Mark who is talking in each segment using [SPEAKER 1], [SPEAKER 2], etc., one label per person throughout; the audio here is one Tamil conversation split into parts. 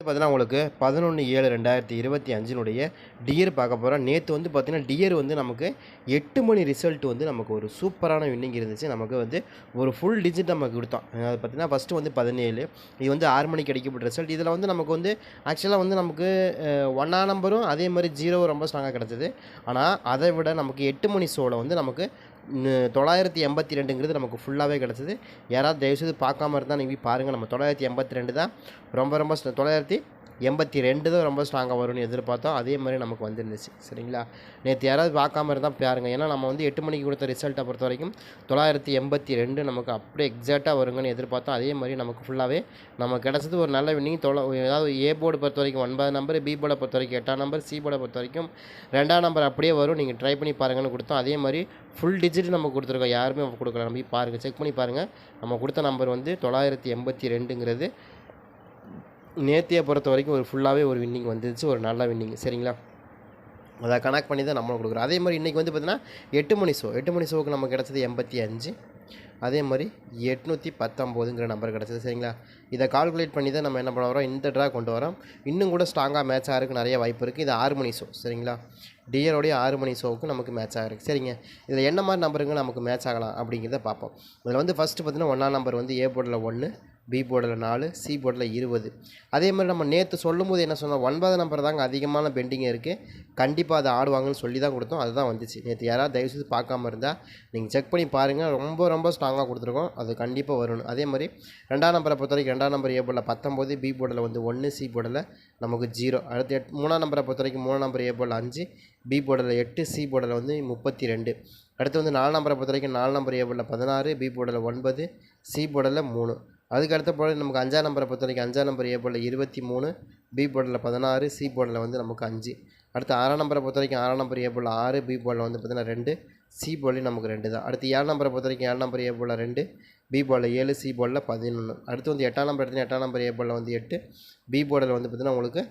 [SPEAKER 1] பார்த்தீங்கன்னா உங்களுக்கு பதினொன்று ஏழு ரெண்டாயிரத்தி இருபத்தி அஞ்சினுடைய டியர் பார்க்க போகிறோம் நேற்று வந்து பார்த்தீங்கன்னா டியர் வந்து நமக்கு எட்டு மணி ரிசல்ட் வந்து நமக்கு ஒரு சூப்பரான வின்னிங் இருந்துச்சு. நமக்கு வந்து ஒரு ஃபுல் டிஜிட் நமக்கு கொடுத்தோம். அது பார்த்தீங்கன்னா ஃபஸ்ட்டு வந்து பதினேழு இது வந்து ஆறு மணிக்கு அடிக்கப்பட்ட ரிசல்ட் இதில் வந்து நமக்கு வந்து ஆக்சுவலாக வந்து நமக்கு ஒன்றா நம்பரும் அதே மாதிரி ஜீரோவும் ரொம்ப ஸ்ட்ராங்காக கிடச்சிது. ஆனால் அதை விட நமக்கு எட்டு மணி ஷோவில் வந்து நமக்கு தொள்ளாயிரத்தி எண்பத்தி ரெண்டுங்கிறது நமக்கு ஃபுல்லாகவே கிடச்சிது. யாராவது தயவுசெய்து பார்க்காம இருந்தால் நீங்கள் பாருங்கள் நம்ம தொள்ளாயிரத்தி எண்பத்தி ரெண்டு தான் ரொம்ப ரொம்ப தொள்ளாயிரத்தி எண்பத்தி ரெண்டு தான் ரொம்ப ஸ்ட்ராங்காக வரும்னு எதிர்பார்த்தோம். அதே மாதிரி நமக்கு வந்துருந்துச்சு. சரிங்களா? நேற்று யாராவது பார்க்காம இருந்தால் பாருங்க. ஏன்னா நம்ம வந்து எட்டு மணிக்கு கொடுத்த ரிசல்ட்டை பொறுத்த வரைக்கும் தொள்ளாயிரத்தி எண்பத்தி ரெண்டு நமக்கு அப்படியே எக்ஸாக்டாக வருங்கன்னு எதிர்பார்த்தோம். அதே மாதிரி நமக்கு ஃபுல்லாகவே நமக்கு கிடச்சது ஒரு நல்ல வின்னிங் தொலை ஏதாவது ஏ போர்டு பொறுத்த வரைக்கும் ஒன்பது நம்பர் பி போர்டை பொறுத்த வரைக்கும் எட்டாம் நம்பர் சி போர்டை பொறுத்த வரைக்கும் ரெண்டாம் நம்பர் அப்படியே வரும். நீங்கள் ட்ரை பண்ணி பாருங்கன்னு கொடுத்தோம். அதே மாதிரி ஃபுல் டிஜிட் நம்ம கொடுத்துருக்கோம். யாருமே கொடுக்கல. நம்ம பாருங்கள் செக் பண்ணி பாருங்கள் நம்ம கொடுத்த நம்பர் வந்து தொள்ளாயிரத்தி எண்பத்தி ரெண்டுங்கிறது நேத்தியை பொறுத்த வரைக்கும் ஒரு ஃபுல்லாகவே ஒரு வின்னிங் வந்துச்சு ஒரு நல்ல வின்னிங் சரிங்களா? அதை கனெக்ட் பண்ணி தான் நம்மளும் கொடுக்குறோம். அதே மாதிரி இன்றைக்கி வந்து பார்த்திங்கன்னா எட்டு மணி ஷோ எட்டு மணி ஷோவுக்கு நமக்கு கிடச்சது எண்பத்தி அஞ்சு. அதே மாதிரி எட்நூற்றி பத்தொம்போதுங்கிற நம்பர் கிடச்சது. சரிங்களா? இதை கால்குலேட் பண்ணி தான் நம்ம என்ன பண்ண வரோம்? இந்த ட்ரா கொண்டு வரோம். இன்னும் கூட ஸ்ட்ராங்காக மேட்ச் ஆகிறதுக்கு நிறைய வாய்ப்பு இருக்குது இது ஆறு மணி ஷோ சரிங்களா? டியரோடைய ஆறு மணி ஷோவுக்கு நமக்கு மேட்ச் ஆகிருக்கு சரிங்க? இதில் என்ன மாதிரி நம்பருங்க நமக்கு மேட்ச் ஆகலாம் அப்படிங்கிறத பார்ப்போம். இதில் வந்து ஃபஸ்ட்டு பார்த்தீங்கன்னா ஒன்றாம் நம்பர் வந்து ஏ போர்டில் ஒன்று பி போர்டில் நாலு சி போர்டில் இருபது. அதே மாதிரி நம்ம நேற்று சொல்லும்போது என்ன சொன்னோம்? ஒன்பது நம்பர் தாங்க அதிகமான பெண்டிங் இருக்குது கண்டிப்பாக அதை ஆடுவாங்கன்னு சொல்லி தான் கொடுத்தோம். அதுதான் வந்துச்சு. நேற்று யாராவது தயவுசெய்து பார்க்காம இருந்தால் நீங்கள் செக் பண்ணி பாருங்கள் ரொம்ப ரொம்ப ஸ்ட்ராங்காக கொடுத்துருக்கோம். அது கண்டிப்பாக வரணும் அதே மாதிரி ரெண்டாம் நம்பரை பொறுத்த வரைக்கும் ரெண்டாம் நம்பர் ஏ போர்டில் பத்தொம்போது பி போர்டில் வந்து ஒன்று சி போர்டில் நமக்கு ஜீரோ அடுத்து எட் மூணாம் நம்பரை பொறுத்த வரைக்கும் மூணாம் நம்பர் ஏ போர்டில் அஞ்சு பி போர்டில் எட்டு சி போர்டில் வந்து முப்பத்தி ரெண்டு அடுத்து வந்து நாலு நம்பரை பொறுத்த வரைக்கும் நாலு நம்பர் ஏ போர்டில் பதினாறு பி போர்டில் ஒன்பது சி போர்டில் மூணு. அதுக்கு அடுத்த போர்டு நமக்கு அஞ்சாம் நம்பரை பொறுத்த வரைக்கும் அஞ்சாம் நம்பர் ஏ போர்டில் இருபத்தி மூணு பி போர்டில் பதினாறு சி போர்டில் வந்து நமக்கு அஞ்சு. அடுத்து ஆறாம் நம்பரை பொறுத்த வரைக்கும் ஆறாம் நம்பர் ஏ போர்டில் ஆறு பி போர்டில் வந்து பார்த்தீங்கன்னா ரெண்டு சி போர்டில் நமக்கு ரெண்டு தான். அடுத்து ஏழு நம்பரை பொறுத்த வரைக்கும் ஏழு நம்பர் ஏ போர்டில் ரெண்டு பி போர்டில் ஏழு சி போர்டில் பதினொன்று அடுத்து வந்து எட்டாம் நம்பர் எடுத்து எட்டாம் நம்பர் ஏ போர்டில் வந்து எட்டு பி போர்டில் வந்து பார்த்தீங்கன்னா உங்களுக்கு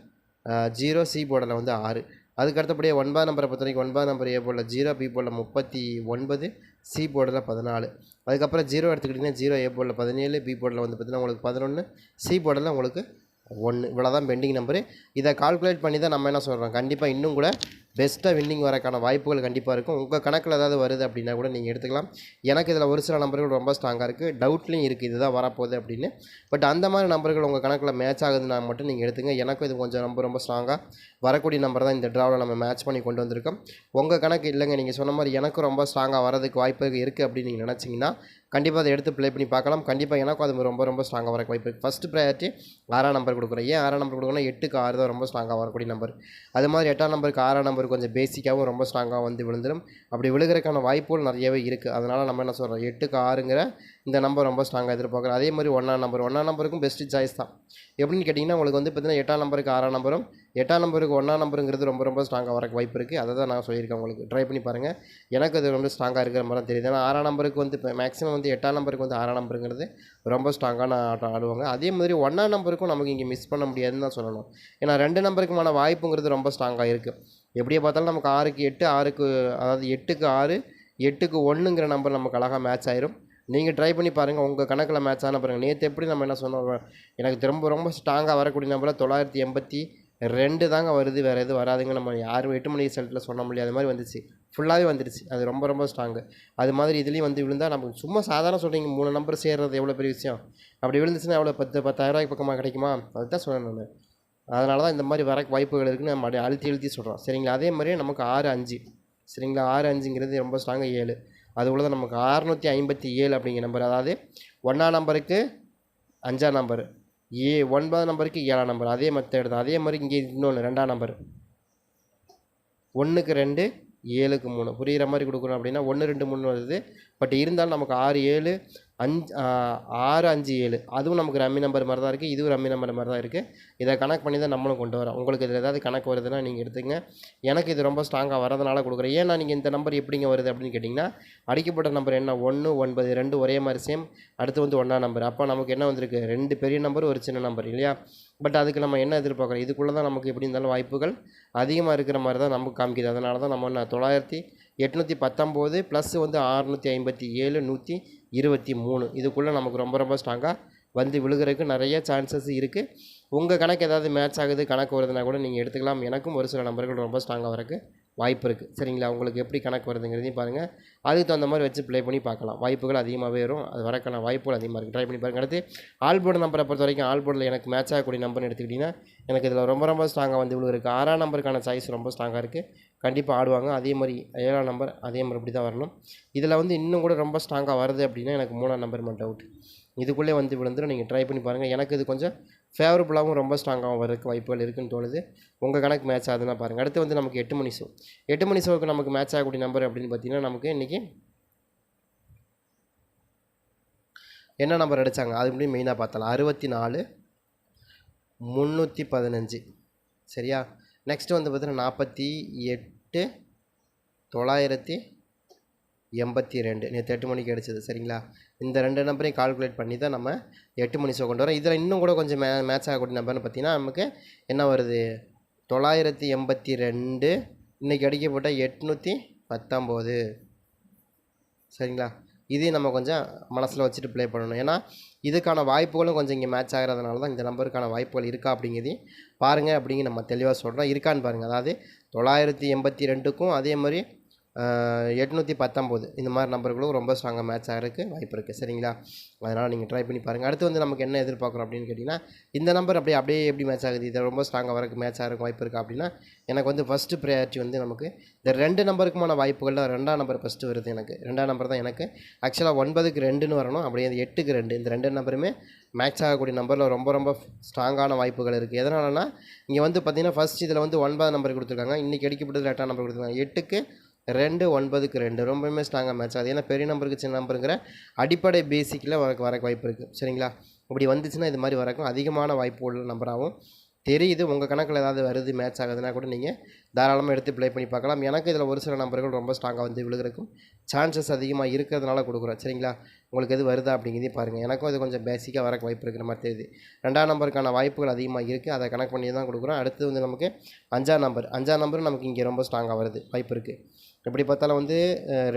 [SPEAKER 1] ஜீரோ சி போர்டில் வந்து ஆறு. அதுக்கு அடுத்தபடியே ஒன்பது நம்பரை பொறுத்த வரைக்கும் ஒன்பது நம்பர் ஏ போர்டில் ஜீரோ பி போர்டில் முப்பத்தி ஒன்பது சி போர்டில் பதினாலு. அதுக்கப்புறம் ஜீரோ எடுத்துக்கிட்டிங்கன்னா ஜீரோ ஏ போர்டில் பதினேழு பி போர்டில் வந்து பார்த்தீங்கன்னா உங்களுக்கு பதினொன்று சி போர்டில் உங்களுக்கு ஒன்று இவ்வளோ தான் பெண்டிங் நம்பரு இதை கால்குலேட் பண்ணி தான் நம்ம என்ன சொல்கிறோம் கண்டிப்பாக இன்னும் கூட பெஸ்ட்டாக வின்னிங் வரக்கான வாய்ப்புகள் கண்டிப்பாக இருக்கும். உங்கள் கணக்கில் ஏதாவது வருது அப்படின்னா கூட நீங்கள் எடுத்துக்கலாம். எனக்கு இதில் ஒரு சில நம்பர்கள் ரொம்ப ஸ்ட்ராங்காக இருக்குது டவுட்லேயும் இருக்குது இதுதான் வரப்போகுது அப்படின்னு. பட் அந்த மாதிரி நம்பர்கள் உங்கள் கணக்கில் மேட்ச் ஆகுதுன்னா மட்டும் நீங்கள் எடுத்துங்க. எனக்கும் இது கொஞ்சம் ரொம்ப ரொம்ப ஸ்ட்ராங்காக வரக்கூடிய நம்பர் தான் இந்த ட்ராவில் நம்ம மேட்ச் பண்ணி கொண்டு வந்திருக்கோம். உங்கள் கணக்கு இல்லைங்க. நீங்கள் சொன்ன மாதிரி எனக்கும் ரொம்ப ஸ்ட்ராங்காக வரதுக்கு வாய்ப்பு இருக்குது அப்படின்னு நீங்கள் நினச்சிங்கன்னா கண்டிப்பாக அதை எடுத்து ப்ளே பண்ணி பார்க்கலாம். கண்டிப்பாக எனக்கும் அது ரொம்ப ரொம்ப ஸ்ட்ராங்காக வரக்கு வாய்ப்பு இருக்குது ஃபஸ்ட்டு ப்ரையாரிட்டி ஆறாம் நம்பர் கொடுக்குறோம் ஏன் ஆறாம் நம்பர் கொடுக்குறோன்னா எட்டுக்கு ஆறு தான் ரொம்ப ஸ்ட்ராங்காக வரக்கூடிய நம்பர் அது மாதிரி எட்டாம் நம்பருக்கு ஆறாம் நம்பர் கொஞ்சம் பேசிக்காகவும் ரொம்ப ஸ்ட்ராங்காக வந்து விழுந்துடும் அப்படி விழுகிறதுக்கான வாய்ப்புகள் நிறையவே இருக்குது அதனால் நம்ம என்ன சொல்கிறோம் எட்டுக்கு ஆறுங்கிற இந்த நம்பர் ரொம்ப ஸ்ட்ராங்காக எதிர்பார்க்குறோம். அதே மாதிரி ஒன்றாம் நம்பர் ஒன்றாம் நம்பருக்கும் பெஸ்ட்டு சாய்ஸ் தான். எப்படின்னு கேட்டிங்கன்னா உங்களுக்கு வந்து பார்த்தீங்கன்னா எட்டாம் நம்பருக்கு ஆறாம் நம்பரும் எட்டாம் நம்பருக்கு ஒன்றாம் நம்பருங்கிறது ரொம்ப ரொம்ப ஸ்ட்ராங்காக வரக்கு வாய்ப்பு இருக்குது அதை தான் நான் சொல்லியிருக்கேன் உங்களுக்கு. ட்ரை பண்ணி பாருங்கள் எனக்கு அது ரொம்ப ஸ்ட்ராங்காக இருக்கிற மாதிரி தான் தெரியுது. ஏன்னா ஆறாம் நம்பருக்கு வந்து இப்போ மேக்ஸிமம் வந்து எட்டாம் நம்பருக்கு வந்து ஆறாம் நம்பருங்கிறது ரொம்ப ஸ்ட்ராங்கான ஆட்டம் ஆடுவாங்க. அதே மாதிரி ஒன்றாம் நம்பருக்கும் நமக்கு இங்கே மிஸ் பண்ண முடியாதுன்னு தான் சொல்லணும். ஏன்னா ரெண்டு நம்பருக்குமான வாய்ப்புங்கிறது ரொம்ப ஸ்ட்ராங்காக இருக்குது எப்படியே பார்த்தாலும் நமக்கு ஆறுக்கு எட்டு ஆறுக்கு அதாவது எட்டுக்கு ஆறு எட்டுக்கு ஒன்றுங்கிற நம்பர் நமக்கு அழகாக மேட்ச் ஆயிரும். நீங்கள் ட்ரை பண்ணி பாருங்கள் உங்கள் கணக்கில் மேட்ச் ஆன பாருங்கள் நேற்று எப்படி நம்ம என்ன சொன்னோம்? எனக்கு திரும்ப ரொம்ப ஸ்ட்ராங்காக வரக்கூடிய நம்பரில் தொள்ளாயிரத்தி எண்பத்தி ரெண்டு தாங்க வருது. வேறு எதுவும் வராதுங்க. நம்ம யாரும் எட்டு மணி ரிசல்ட்டில் சொன்ன முடியாத. மாதிரி வந்துச்சு ஃபுல்லாகவே வந்துடுச்சு அது ரொம்ப ரொம்ப ஸ்ட்ராங்கு அது மாதிரி இதுலேயும் வந்து விழுந்தால் நமக்கு சும்மா சாதாரண சொல்கிறீங்க மூணு நம்பர் சேர்றது எவ்வளோ பெரிய விஷயம்? அப்படி விழுந்துச்சுன்னா எவ்வளோ பத்து பத்தாயிரரூபாய்க்கு பக்கமாக கிடைக்குமா? அதுதான் சொன்னேன் நான். அதனால தான் இந்த மாதிரி வர வாய்ப்புகள் இருக்குதுன்னு நம்ம அழுத்தி அழுத்தி சொல்கிறோம் சரிங்களா? அதே மாதிரியே நமக்கு ஆறு அஞ்சு. சரிங்களா? ஆறு அஞ்சுங்கிறது ரொம்ப ஸ்ட்ராங்காக ஏழு. அது உள்ளது நமக்கு அறநூற்றி ஐம்பத்தி ஏழு அப்படிங்கிற நம்பர் அதாவது ஒன்றாம் நம்பருக்கு அஞ்சாம் நம்பர் ஏ ஒன்பதாம் நம்பருக்கு ஏழாம் நம்பர் அதே மெத்தட் தான் அதே மாதிரி இங்கே இன்னொன்று ரெண்டாம் நம்பர் ஒன்றுக்கு ரெண்டு ஏழுக்கு மூணு. புரிகிற மாதிரி கொடுக்குறோம் அப்படின்னா ஒன்று ரெண்டு மூணு வருது. பட் இருந்தாலும் நமக்கு ஆறு ஏழு அஞ்சு ஆறு அஞ்சு ஏழு. அதுவும் நமக்கு ரம்மி நம்பர் மாதிரி தான் இருக்குது இதுவும் ரம்மி நம்பர் மாதிரி தான் இருக்குது இதை கணக்கு பண்ணி தான் நம்மளும் கொண்டு வரோம். உங்களுக்கு இதில் ஏதாவது கணக்கு வருதுன்னா நீங்கள் எடுத்துங்க. எனக்கு இது ரொம்ப ஸ்ட்ராங்காக வரதுனால கொடுக்குறேன். ஏன்னா நீங்கள் இந்த நம்பர் எப்படிங்க வருது அப்படின்னு கேட்டிங்கன்னா அடிக்கப்பட்ட நம்பர் என்ன? ஒன்று ஒன்பது ரெண்டு ஒரே மாதிரி சேம் அடுத்து வந்து ஒன்றா நம்பர் அப்போ நமக்கு என்ன வந்திருக்கு? ரெண்டு பெரிய நம்பர் ஒரு சின்ன நம்பர் இல்லையா? பட் அதுக்கு நம்ம என்ன எதிர்பார்க்குறோம்? இதுக்குள்ளே தான் நமக்கு எப்படி இருந்தாலும் வாய்ப்புகள் அதிகமாக இருக்கிற மாதிரி தான் நமக்கு காமிக்குது. அதனால தான் நம்ம என்ன தொள்ளாயிரத்தி எட்நூற்றி பத்தொம்போது ப்ளஸ் வந்து அறுநூற்றி ஐம்பத்தி ஏழு நூற்றி இருபத்தி மூணு. இதுக்குள்ளே நமக்கு ரொம்ப ரொம்ப ஸ்ட்ராங்காக வந்து விழுகிறதுக்கு நிறைய சான்சஸ் இருக்குது உங்கள் கணக்கு ஏதாவது மேட்ச் ஆகுது கணக்கு வருதுன்னா கூட நீங்கள் எடுத்துக்கலாம். எனக்கும் ஒரு சில நம்பர்கள் ரொம்ப ஸ்ட்ராங்காக வரக்கு வாய்ப்பு இருக்குது சரிங்களா? உங்களுக்கு எப்படி கணக்கு வருதுங்கிறதையும் பாருங்கள் அதுக்கு தகுந்த மாதிரி வச்சு ப்ளே பண்ணி பார்க்கலாம். வாய்ப்புகள் அதிகமாகவே வரும். அது வரக்கான வாய்ப்புகள் அதிகமாக இருக்குது ட்ரை பண்ணி பாருங்கள் அடுத்து ஆல்போர்டு நம்பரை பொறுத்த வரைக்கும் ஆல்போர்டில் எனக்கு மேட்ச் ஆகக்கூடிய நம்பர்னு எடுத்துக்கிட்டிங்கன்னா எனக்கு இதில் ரொம்ப ரொம்ப ஸ்ட்ராங்காக வந்து இவ்வளோ இருக்குது ஆறாம் நம்பருக்கான சாய்ஸ் ரொம்ப ஸ்ட்ராங்காக இருக்குது கண்டிப்பாக ஆடுவாங்க. அதே மாதிரி ஏழாம் நம்பர் அதே மாதிரி இப்படி தான் வரணும். இதில் வந்து இன்னும் கூட ரொம்ப ஸ்ட்ராங்காக வருது அப்படின்னா எனக்கு மூணாம் நம்பர் மட்டும் டவுட் இதுக்குள்ளே வந்து விழுந்துடும் நீங்கள் ட்ரை பண்ணி பாருங்கள் எனக்கு இது கொஞ்சம் ஃபேவரபுளாகவும் ரொம்ப ஸ்ட்ராங்காகவும் வரதுக்கு வாய்ப்புகள் இருக்குன்னு தோணுது. உங்கள் கணக்கு மேட்ச் ஆகுதுன்னா பாருங்கள் அடுத்து வந்து நமக்கு எட்டு மணி ஷோ எட்டு மணி ஷோவுக்கு நமக்கு மேட்ச் ஆகக்கூடிய நம்பர் அப்படின்னு பார்த்தீங்கன்னா நமக்கு இன்றைக்கி என்ன நம்பர் அடித்தாங்க அது இப்படி மெயினாக பார்த்தலாம் அறுபத்தி நாலு முந்நூற்றி பதினஞ்சு. சரியா? நெக்ஸ்ட்டு வந்து பார்த்தீங்கன்னா நாற்பத்தி எட்டு தொள்ளாயிரத்தி எண்பத்தி ரெண்டு. நேற்று எட்டு மணிக்கு அடிச்சது சரிங்களா? இந்த ரெண்டு நம்பரையும் கால்குலேட் பண்ணி தான் நம்ம எட்டு மணி ஷோ கொண்டு வரோம். இதில் இன்னும் கூட கொஞ்சம் மே மேட்ச் ஆகக்கூடிய நம்பர்னு பார்த்தீங்கன்னா நமக்கு என்ன வருது? தொள்ளாயிரத்தி எண்பத்தி ரெண்டு இன்றைக்கி அடிக்கப்பட்ட எட்நூற்றி பத்தொம்போது. சரிங்களா? இதையும் நம்ம கொஞ்சம் மனசில் வச்சுட்டு ப்ளே பண்ணணும். ஏன்னா இதுக்கான வாய்ப்புகளும் கொஞ்சம் இங்கே மேட்ச் ஆகிறதுனால தான் இந்த நம்பருக்கான வாய்ப்புகள் இருக்கா அப்படிங்கிறதையும் பாருங்கள் அப்படிங்க நம்ம தெளிவாக சொல்கிறோம் இருக்கான்னு பாருங்கள் அதாவது தொள்ளாயிரத்தி எண்பத்தி ரெண்டுக்கும் அதே மாதிரி எட்நூற்றி பத்தொம்போது. இந்த மாதிரி நம்பர்களும் ரொம்ப ஸ்ட்ராங்காக மேட்ச் ஆகிறதுக்கு வாய்ப்பு இருக்குது சரிங்களா? அதனால் நீங்கள் ட்ரை பண்ணி பாருங்கள் அடுத்து வந்து நமக்கு என்ன எதிர்பார்க்குறோம் அப்படின்னு கேட்டிங்கன்னா இந்த நம்பர் அப்படியே அப்படியே எப்படி மேட்ச் ஆகுது? இதை ரொம்ப ஸ்ட்ராங்காக வரக்கு மேட்ச் ஆகிறதுக்கு வாய்ப்பு இருக்கா அப்படின்னா எனக்கு வந்து ஃபஸ்ட்டு ப்ரையாரிட்டி வந்து நமக்கு இந்த ரெண்டு நம்பருக்குமான வாய்ப்புகளில் ரெண்டாம் நம்பர் ஃபஸ்ட்டு வருது எனக்கு. ரெண்டாம் நம்பர் தான் எனக்கு. ஆக்சுவலாக ஒன்பதுக்கு ரெண்டுன்னு வரணும். அப்படியே அந்த எட்டுக்கு ரெண்டு. இந்த ரெண்டு நம்பருமே மேட்ச் ஆகக்கூடிய நம்பரில் ரொம்ப ரொம்ப ஸ்ட்ராங்கான வாய்ப்புகள் இருக்குது எதனாலனா இங்கே வந்து பார்த்திங்கன்னா ஃபஸ்ட் இதில் வந்து ஒன்பது நம்பர் கொடுத்துருக்காங்க. இன்றைக்கி அடிக்கப்பட்டது எட்டாம் நம்பர் கொடுத்துருக்காங்க. எட்டுக்கு ரெண்டு ஒன்பதுக்கு ரெண்டு. ரொம்பவுமே ஸ்ட்ராங்காக மேட்ச் ஆகுது ஏன்னா பெரிய நம்பருக்கு சின்ன நம்பருங்கிற அடிப்படை பேசிக்கில் வரக்கு வரக்கு வாய்ப்பு இருக்குது சரிங்களா? இப்படி வந்துச்சுன்னா இது மாதிரி வரக்கும் அதிகமான வாய்ப்பு உள்ள நம்பராகவும் தெரியுது உங்கள் கணக்கில் ஏதாவது வருது மேட்ச் ஆகுதுன்னா கூட நீங்கள் தாராளமாக எடுத்து ப்ளே பண்ணி பார்க்கலாம். எனக்கு இதில் ஒரு சில நம்பர்கள் ரொம்ப ஸ்ட்ராங்காக வந்து விழுகிறக்கும் சான்சஸ் அதிகமாக இருக்கிறதுனால கொடுக்குறோம். சரிங்களா? உங்களுக்கு எது வருதா அப்படிங்கிறதே பாருங்கள் எனக்கும் இது கொஞ்சம் பேசிக்காக வரக்கு வாய்ப்பு இருக்கிற மாதிரி தெரியுது. ரெண்டாம் நம்பருக்கான வாய்ப்புகள் அதிகமாக இருக்குது அதை கணக்கு பண்ணி தான் கொடுக்குறோம். அடுத்து வந்து நமக்கு அஞ்சாம் நம்பர் அஞ்சாம் நம்பர் நமக்கு இங்கே ரொம்ப ஸ்ட்ராங்காக வருது. வாய்ப்பு இருக்குது எப்படி பார்த்தாலும் வந்து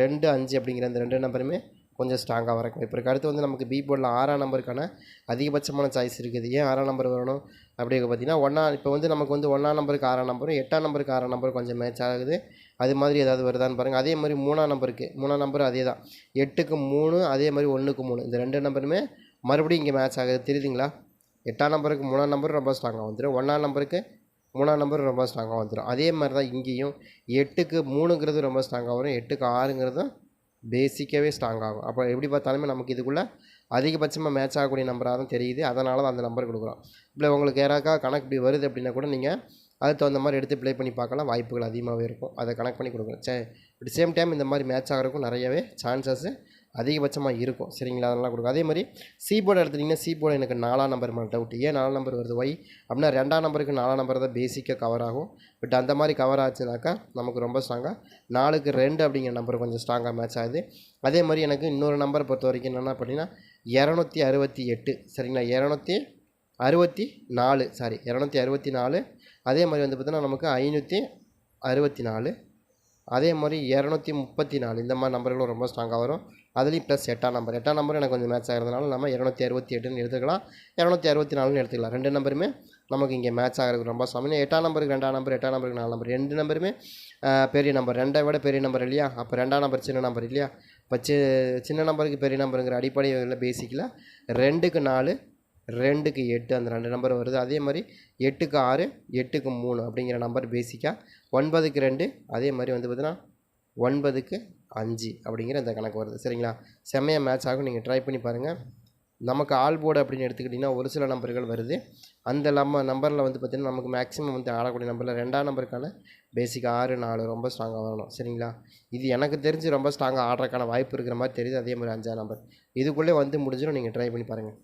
[SPEAKER 1] ரெண்டு அஞ்சு அப்படிங்கிற இந்த ரெண்டு நம்பருமே கொஞ்சம் ஸ்ட்ராங்காக வரக்கு வாய்ப்பு இருக்குது அடுத்து வந்து நமக்கு பி போர்டில் ஆறாம் நம்பருக்கான அதிகபட்சமான சாய்ஸ் இருக்குது. ஏன் ஆறாம் நம்பர் வரணும்? அப்படி பார்த்தீங்கன்னா ஒன்றா இப்போ வந்து நமக்கு வந்து ஒன்றாம் நம்பருக்கு ஆறாம் நம்பரும் எட்டாம் நம்பருக்கு ஆறாம் நம்பர் கொஞ்சம் மேட்ச் ஆகுது. அது மாதிரி ஏதாவது வருதான்னு பாருங்கள் அதே மாதிரி மூணாம் நம்பருக்கு மூணாம் நம்பர் அதே தான். எட்டுக்கு மூணு அதே மாதிரி ஒன்றுக்கு மூணு. இந்த ரெண்டு நம்பருமே மறுபடியும் இங்கே மேட்ச் ஆகுது. தெரியுதுங்களா? எட்டாம் நம்பருக்கு மூணாம் நம்பர் ரொம்ப ஸ்ட்ராங்காக வந்துடும் ஒன்றாம் நம்பருக்கு மூணாம் நம்பர் ரொம்ப ஸ்ட்ராங்காக வந்துடும் அதே மாதிரி தான் இங்கேயும் எட்டுக்கு மூணுங்கிறது ரொம்ப ஸ்ட்ராங்காக வரும். எட்டுக்கு ஆறுங்கிறதும் பேசிக்காகவே ஸ்ட்ராங் ஆகும். அப்போ எப்படி பார்த்தாலுமே நமக்கு இதுக்குள்ளே அதிகபட்சமாக மேட்ச் ஆகக்கூடிய நம்பராக தான் தெரியுது. அதனால தான் அந்த நம்பர் கொடுக்குறோம். இப்போ உங்களுக்கு யாராக்கா கணக்கு இப்படி வருது அப்படின்னா கூட நீங்கள் அதுக்கு தகுந்த மாதிரி எடுத்து ப்ளே பண்ணி பார்க்கலாம். வாய்ப்புகள் அதிகமாகவே இருக்கும். அதை கனெக்ட் பண்ணி கொடுக்குறோம் சே அட் சேம் டைம் இந்த மாதிரி மேட்ச் ஆகிறதுக்கும் நிறையவே சான்சஸ்ஸு அதிகபட்சமாக இருக்கும். சரிங்களா? அதெல்லாம் கொடுக்கும் அதே மாதிரி சி போர்டு எடுத்துட்டிங்கன்னா சி எனக்கு நாலாம் நம்பர் மேலே டவுட் ஏன் நாலாம் நம்பர் வருது? ஒய் அப்படின்னா ரெண்டாம் நம்பருக்கு நாலாம் நம்பர் தான் பேசிக்காக கவர் ஆகும். பட் அந்த மாதிரி கவர் ஆச்சுனாக்கா நமக்கு ரொம்ப ஸ்ட்ராங்காக நாலுக்கு ரெண்டு அப்படிங்கிற நம்பர் கொஞ்சம் ஸ்ட்ராங்காக மேட்ச் ஆகுது. அதே மாதிரி எனக்கு இன்னொரு நம்பர் பொறுத்த வரைக்கும் என்னென்னா அப்படின்னா இரநூத்தி அறுபத்தி எட்டு. சரிங்களா? இரநூத்தி அறுபத்தி நாலு. சாரி இரநூத்தி அறுபத்தி நாலு. அதே மாதிரி வந்து பார்த்தீங்கன்னா நமக்கு ஐநூற்றி அறுபத்தி நாலு. அதே மாதிரி இரநூத்தி முப்பத்தி நாலு. இந்த மாதிரி நம்பர்களும் ரொம்ப ஸ்ட்ராங்காக வரும். அதுலேயும் ப்ளஸ் எட்டாம் நம்பர் எட்டாம் நம்பர் எனக்கு கொஞ்சம் மேட்ச் ஆகிறதுனால நம்ம இரநூத்தி அறுபத்தி எட்டுன்னு எடுத்துக்கலாம். இரநூத்தி அறுபத்தி நாலுன்னு எடுத்துக்கலாம். ரெண்டு நம்பருமே நமக்கு இங்கே மேட்ச் ஆகிறதுக்கு ரொம்ப சமயம் எட்டாம் நம்பருக்கு ரெண்டாம் நம்பர் எட்டாம் நம்பருக்கு நாலு நம்பர் ரெண்டு நம்பருமே பெரிய நம்பர் ரெண்டை விட பெரிய நம்பர் இல்லையா? அப்போ ரெண்டாம் நம்பர் சின்ன நம்பர் இல்லையா? இப்போ சி சின்ன நம்பருக்கு பெரிய நம்பருங்கிற அடிப்படையில் பேசிக்கில் ரெண்டுக்கு நாலு ரெண்டுக்கு எட்டு அந்த ரெண்டு நம்பர் வருது. அதே மாதிரி எட்டுக்கு ஆறு எட்டுக்கு மூணு அப்படிங்கிற நம்பர் பேசிக்காக ஒன்பதுக்கு ரெண்டு அதே மாதிரி வந்து பார்த்தீங்கன்னா ஒன்பதுக்கு அஞ்சு அப்படிங்கிற இந்த கணக்கு வருது. சரிங்களா? செம்மையாக மேட்ச் ஆகும். நீங்கள் ட்ரை பண்ணி பாருங்கள் நமக்கு ஆல் போர்டு அப்படின்னு எடுத்துக்கிட்டிங்கன்னா ஒரு சில நம்பர்கள் வருது. அந்த நம்ம நம்பரில் வந்து பார்த்திங்கன்னா நமக்கு மேக்ஸிமம் வந்து ஆடக்கூடிய நம்பரில் ரெண்டாம் நம்பருக்கான பேசிக் ஆறு நாலு ரொம்ப ஸ்ட்ராங்காக வரணும். சரிங்களா? இது எனக்கு தெரிஞ்சு ரொம்ப ஸ்ட்ராங்காக ஆடுறதுக்கான வாய்ப்பு இருக்கிற மாதிரி தெரியுது. அதே மாதிரி அஞ்சாம் நம்பர் இதுக்குள்ளே வந்து முடிஞ்சிடும். நீங்கள் ட்ரை பண்ணி பாருங்கள்